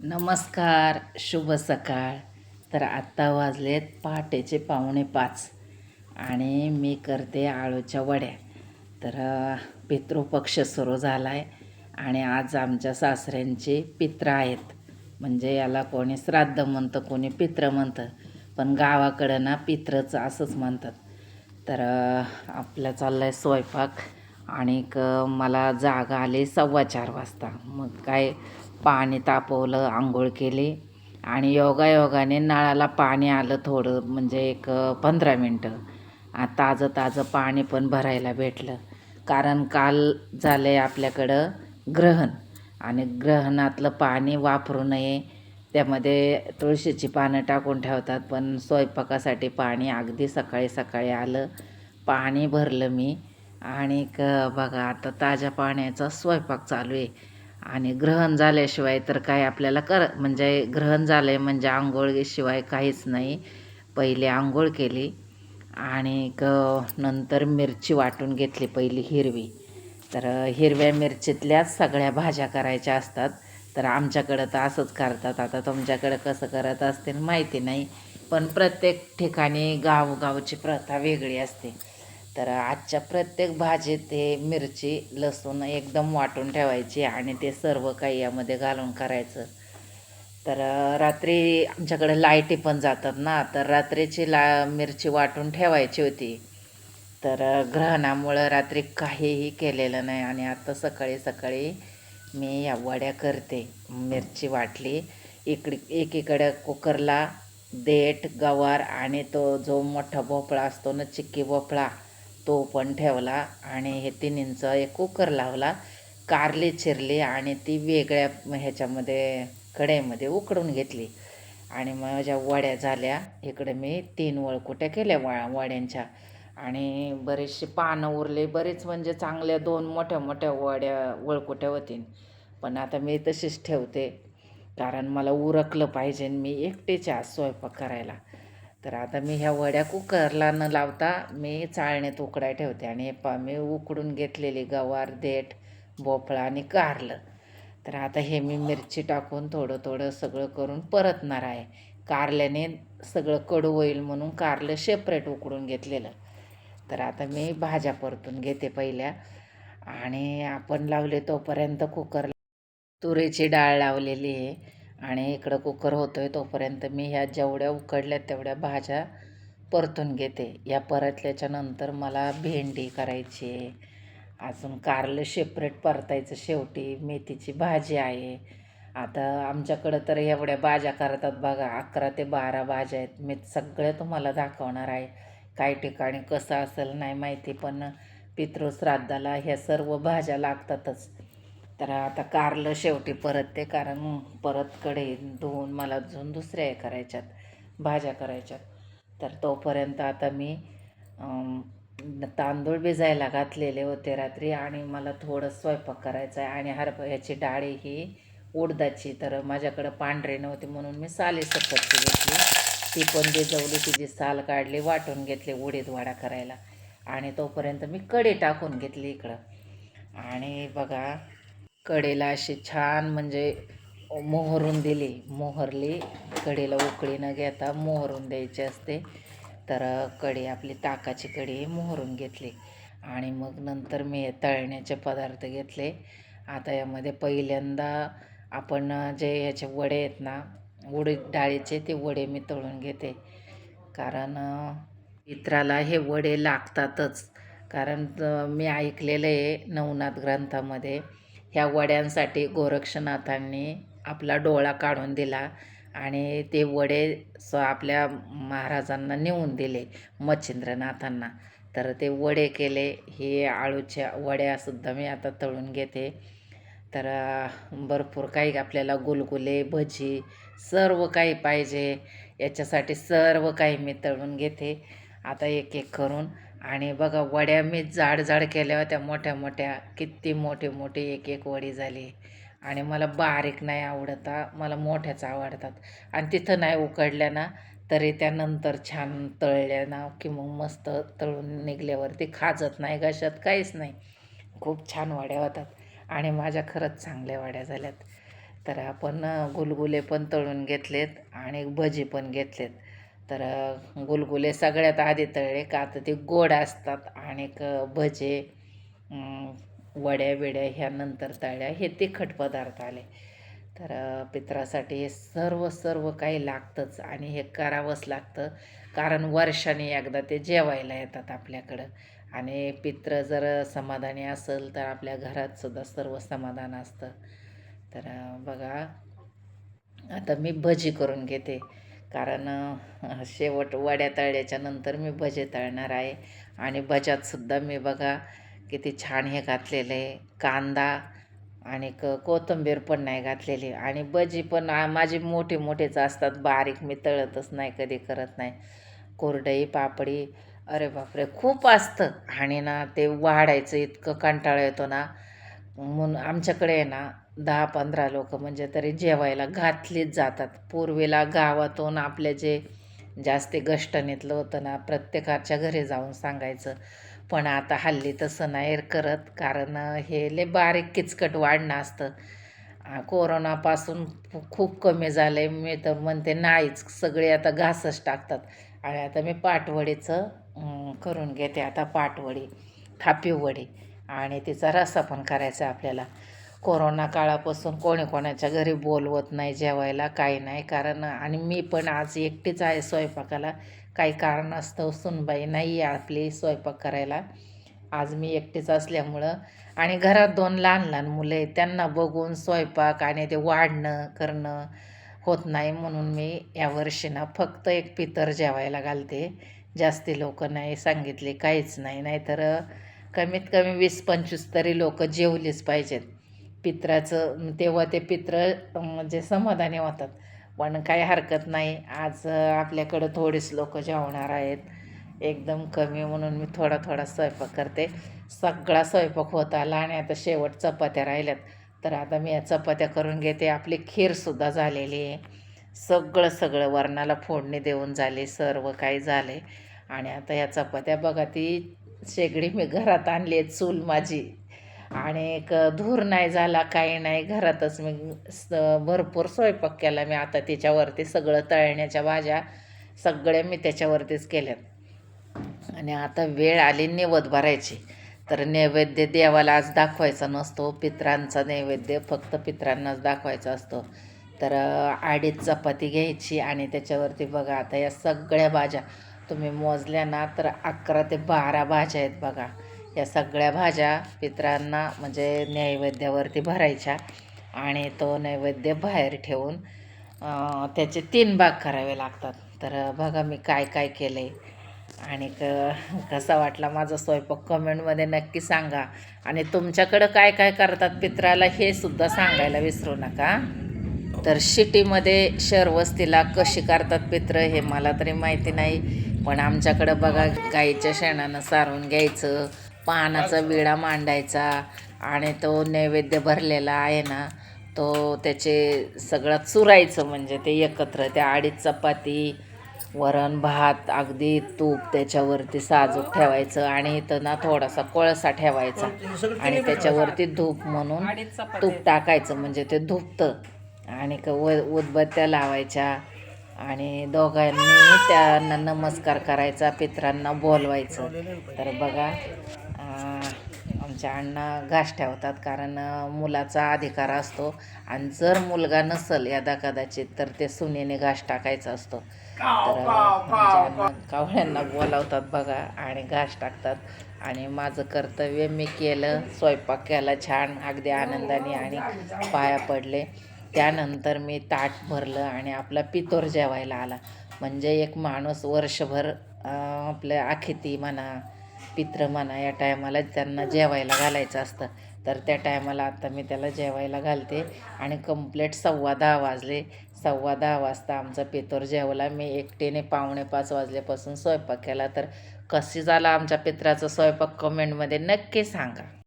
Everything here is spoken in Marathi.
नमस्कार शुभ सकाळ. तर आत्ता वाजलेत पहाटेचे पावणे पाच आणि मी करते आळूच्या वड्या. तर पितृपक्ष सुरू झाला आहे आणि आज आमच्या सासऱ्यांची पित्र आहेत. म्हणजे याला कोणी श्राद्ध म्हणतं कोणी पित्र म्हणतं पण गावाकडं ना पित्रच असंच म्हणतात. तर आपला चालला आहे स्वयंपाक आणि मला जागा आली सव्वा चार वाजता. मग काय पाणी तापवलं आंघोळ केली आणि योगायोगाने नळाला पाणी आलं थोडं म्हणजे एक पंधरा मिनटं. आ, ताजं ताजं पाणी पण भरायला भेटलं. कारण काल झालं आहे आपल्याकडं ग्रहण आणि ग्रहणातलं पाणी वापरू नये. त्यामध्ये तुळशीची पानं टाकून ठेवतात पण स्वयंपाकासाठी पाणी अगदी सकाळी सकाळी आलं. पाणी भरलं मी. आणि क बघा आता ताज्या पाण्याचा स्वयंपाक चालू आहे. आणि ग्रहण झाल्याशिवाय तर काय आपल्याला कर म्हणजे ग्रहण झालं आहे म्हणजे आंघोळीशिवाय काहीच नाही. पहिले आंघोळ केली आणि क नंतर मिरची वाटून घेतली पहिली हिरवी. तर हिरव्या मिरचीतल्याच सगळ्या भाज्या करायच्या असतात. तर आमच्याकडं तर असंच करतात. आता तुमच्याकडं कसं करत असतील माहिती नाही. पण प्रत्येक ठिकाणी गावगावची प्रथा वेगळी असते. तर आजच्या प्रत्येक भाजीत ते मिरची लसूण एकदम वाटून ठेवायची आणि ते सर्व काही यामध्ये घालून करायचं. तर रात्री आमच्याकडे लाईटी पण जातात ना तर रात्रीची ला मिरची वाटून ठेवायची होती. तर ग्रहणामुळं रात्री काहीही केलेलं नाही आणि आता सकाळी सकाळी मी या वड्या करते. मिरची वाटली इकडे एकीकडे कुकरला देठ गवार आणि तो जो मोठा भोपळा असतो ना चिक्की भोपळा तो पण ठेवला आणि हे तिन्हींचं एक कुकर लावला. कारली चिरली आणि ती वेगळ्या ह्याच्यामध्ये कढईमध्ये उकडून घेतली. आणि माझ्या वड्या झाल्या. इकडे मी तीन वळकुट्या केल्या वा वड्यांच्या. आणि बरेचसे पानं उरले. बरेच म्हणजे चांगल्या दोन मोठ्या मोठ्या वड्या वळकुट्या होतीन. पण आता मी तशीच ठेवते. कारण मला उरकलं पाहिजे मी एकटेच्या आज स्वयंपाक करायला. तर आता मी ह्या वड्या कुकरला न लावता मी चाळणीत उकडाय ठेवते आणि हे पा मी उकडून घेतलेली गवार देठ भोपळा आणि कारलं. तर आता हे मी मिरची टाकून थोडं थोडं सगळं करून परतणार आहे. कारल्याने सगळं कडू होईल म्हणून कारलं सेपरेट उकडून घेतलेलं. तर आता मी भाज्या परतून घेते पहिल्या. आणि आपण लावले तोपर्यंत कुकर तुरीची डाळ लावलेली आहे. आणि इकडं कुकर होतो आहे तोपर्यंत मी ह्या जेवढ्या उकडल्या तेवढ्या भाज्या परतून घेते. या परतल्याच्या नंतर मला भेंडी करायची आहे. अजून कारलं सेपरेट परतायचं शेवटी मेथीची भाजी आहे. आता आमच्याकडं तर एवढ्या भाज्या करतात बघा अकरा ते बारा भाज्या आहेत. मी सगळ्या तुम्हाला दाखवणार आहे. काही ठिकाणी कसं असेल नाही माहिती पण पितृश्राद्धाला ह्या सर्व भाज्या लागतातच. तर आता कारलं शेवटी परतते कारण परत कढई धुवून मला अजून दुसऱ्या हे करायच्यात भाज्या करायच्यात. तर तोपर्यंत आता मी तांदूळ भिजायला घातलेले होते रात्री आणि मला थोडं स्वयंपाक करायचा आहे आणि हरभऱ्याची डाळी ही उडदाची. तर माझ्याकडं पांढरे नव्हते म्हणून मी साली सकटची घेतली. ती पण भिजवली तिची साल काढली वाटून घेतली उडीद वाडा करायला. आणि तोपर्यंत मी कढी टाकून घेतली इकडं. आणि बघा कडेला अशी छान म्हणजे मोहरून दिली. मोहरली. कडेला उकळी न घेता मोहरून द्यायची असते. तर कढी आपली ताकाची कढी मोहरून घेतली. आणि मग नंतर मी तळण्याचे पदार्थ घेतले. आता यामध्ये पहिल्यांदा आपण जे याचे वडे आहेत ना उडीद डाळीचे ते वडे मी तळून घेते. कारण अ, हे वडे लागतातच. कारण मी ऐकलेलं आहे नवनाथ ग्रंथामध्ये ह्या वड्यांसाठी गोरक्षनाथांनी आपला डोळा काढून दिला आणि ते वडे स आपल्या महाराजांना नेऊन दिले मच्छिंद्रनाथांना. तर ते वडे केले. हे आळूच्या वड्यासुद्धा मी आता तळून घेते. तर भरपूर काही आपल्याला गुलगुले भजी सर्व काही पाहिजे. याच्यासाठी सर्व काही मी तळून घेते. आता एक एक करून आणि बघा वड्या मी जाड जाड केल्या होत्या मोठ्या मोठ्या किती मोठी मोठी एक एक वडी झाली. आणि मला बारीक नाही आवडता मला मोठ्याच आवडतात. आणि तिथं नाही उकडल्या ना तरी त्यानंतर छान तळल्या ना की मग मस्त तळून निघल्यावरती खाजत नाही घशात काहीच नाही. खूप छान वड्या होतात. आणि माझ्या खरंच चांगल्या वड्या झाल्यात. तर आपण गुलगुले पण तळून घेतलेत आणि भजी पण घेतलेत. तर गुलगुले सगळ्यात आधी तळले का तर ते गोड असतात आणि भजे वड्या बिड्या ह्या नंतर तळल्या. हे तिखट पदार्थ आले. तर पित्रासाठी हे सर्व सर्व काही लागतंच आणि हे करावंच लागतं. कारण वर्षाने एकदा ते जेवायला येतात आपल्याकडं. आणि पित्र जर समाधानी असेल तर आपल्या घरात सुद्धा सर्व समाधान असतं. तर बघा. आता मी भजी करून घेते. कारण शेवट वड्या तळल्याच्या नंतर मी भजे तळणार आहे. आणि भज्यातसुद्धा मी बघा किती छान हे घातलेलं आहे. कांदा आणि क कोथिंबीर पण नाही घातलेली. आणि भजी पण माझी मोठे मोठेच असतात. बारीक मी तळतच नाही कधी करत नाही. कोरडई पापडी अरे बापरे खूप असतं. आणि ना ते वाढायचं इतकं कंटाळा येतो ना. म्हणून आमच्याकडे आहे ना दहा पंधरा लोक म्हणजे तरी जेवायला घातलीच जातात. पूर्वीला गावातून आपले जे जास्ती गष्टनीतलं होतं ना प्रत्येकाच्या घरी जाऊन सांगायचं पण आता हल्ली तसं नाही करत कारण हे लय बारीक किचकट वाढणं असतं. कोरोनापासून खूप कमी झालं आहे मी तर म्हणते नाहीच सगळे आता घासच टाकतात. आणि आता मी पाटवडीचं करून घेते आता पाटवडी थापीवडी. आणि तिचा रस्सा पण करायचा आहे आपल्याला. कोरोना काळापासून कोणी कोणाच्या घरी बोलवत नाही जेवायला काही नाही. कारण आणि मी पण आज एकटीच आहे स्वयंपाकाला. काही कारणास्तव सुनबाई नाही आहे आपली स्वयंपाक करायला. आज मी एकटीच असल्यामुळं. आणि घरात दोन लहान लहान मुलं आहेत. त्यांना बघून स्वयंपाक आणि ते वाढणं करणं होत नाही म्हणून मी यावर्षी ना फक्त एक पितर जेवायला घालते. जास्ती लोक नाही सांगितले काहीच नाही. नाहीतर कमीत कमी वीस पंचवीस तरी लोक जेवलीच पाहिजेत. पित्राचं तेव्हा ते पित्र म्हणजे समाधानी होतात. पण काही हरकत नाही. आज आपल्याकडं थोडीच लोक जेवणार आहेत. एकदम कमी म्हणून मी थोडा थोडा स्वयंपाक करते. सगळा स्वयंपाक होत आला आणि आता शेवट चपात्या राहिल्यात. तर आता मी या चपात्या करून घेते. आपली खीरसुद्धा झालेली आहे. सगळं सगळं वरणाला फोडणी देऊन झाली. सर्व काही झाले. आणि आता या चपात्या बघा ती शेगडी मी घरात आणली आहे. चूल माझी. आणि एक धूर नाही झाला काही नाही घरातच मी स भरपूर स्वयंपाक केला मी. आता त्याच्यावरती सगळं तळण्याच्या भाज्या सगळ्या मी त्याच्यावरतीच केल्यात. आणि आता वेळ आली निवद भरायची. तर नैवेद्य देवाला आज दाखवायचा नसतो. पित्रांचा नैवेद्य फक्त पित्रांनाच दाखवायचा असतो. तर आडीत चपाती घ्यायची आणि त्याच्यावरती बघा आता या सगळ्या भाज्या तुम्ही मोजल्या ना तर अकरा ते बारा भाज्या आहेत बघा. या सगळ्या भाज्या पित्रांना म्हणजे नैवेद्यावरती भरायच्या आणि तो नैवेद्य बाहेर ठेवून त्याचे तीन भाग करावे लागतात. तर बघा मी काय काय केलं. आहे आणि क कसा वाटला माझा स्वयंपाक? कमेंटमध्ये नक्की सांगा. आणि तुमच्याकडं काय काय करतात पित्राला हे सुद्धा सांगायला विसरू नका. तर शिटीमध्ये शहरवस्तीला कशी करतात पित्र हे मला तरी माहिती नाही. पण आमच्याकडं बघा गाईच्या शेणानं सारून घ्यायचं. पानाचा विडा मांडायचा आणि तो नैवेद्य भरलेला आहे ना तो त्याचे सगळं चुरायचं म्हणजे ते एकत्र त्या अडीच चपाती वरण भात अगदी तूप त्याच्यावरती साजूक ठेवायचं आणि इथं ना थोडासा कोळसा ठेवायचा आणि त्याच्यावरती धूप म्हणून तूप टाकायचं म्हणजे ते धुपतं आणि क व उदबत्त्या लावायच्या आणि दोघांनी त्यांना नमस्कार करायचा पित्रांना बोलवायचं. तर बघा आमच्या अण्णा घास ठेवतात कारण मुलाचा अधिकार असतो. आणि जर मुलगा नसल यादा कदाचित तर ते सुनेने घास टाकायचा असतो. तर आमच्या अण्णा कावळ्यांना बोलावतात बघा आणि घास टाकतात. आणि माझं कर्तव्य मी केलं स्वयंपाक केला छान अगदी आनंदाने आणि पाया पडले. त्यानंतर मी ताट भरलं आणि आपला पितोर जेवायला आला. म्हणजे एक माणूस वर्षभर आपल्या आखिती म्हणा पित्र म्हणा या टायमाला त्यांना जेवायला घालायचं असतं. तर त्या टायमाला आता मी त्याला जेवायला घालते आणि कंप्लेट सव्वा दहा वाजले. सव्वा दहा वाजता आमचा पितोर जेवला. मी एकटीने पावणे पाच वाजल्यापासून स्वयंपाक केला. तर कशी झाला आमच्या पित्राचा स्वयंपाक? कमेंटमध्ये नक्की सांगा.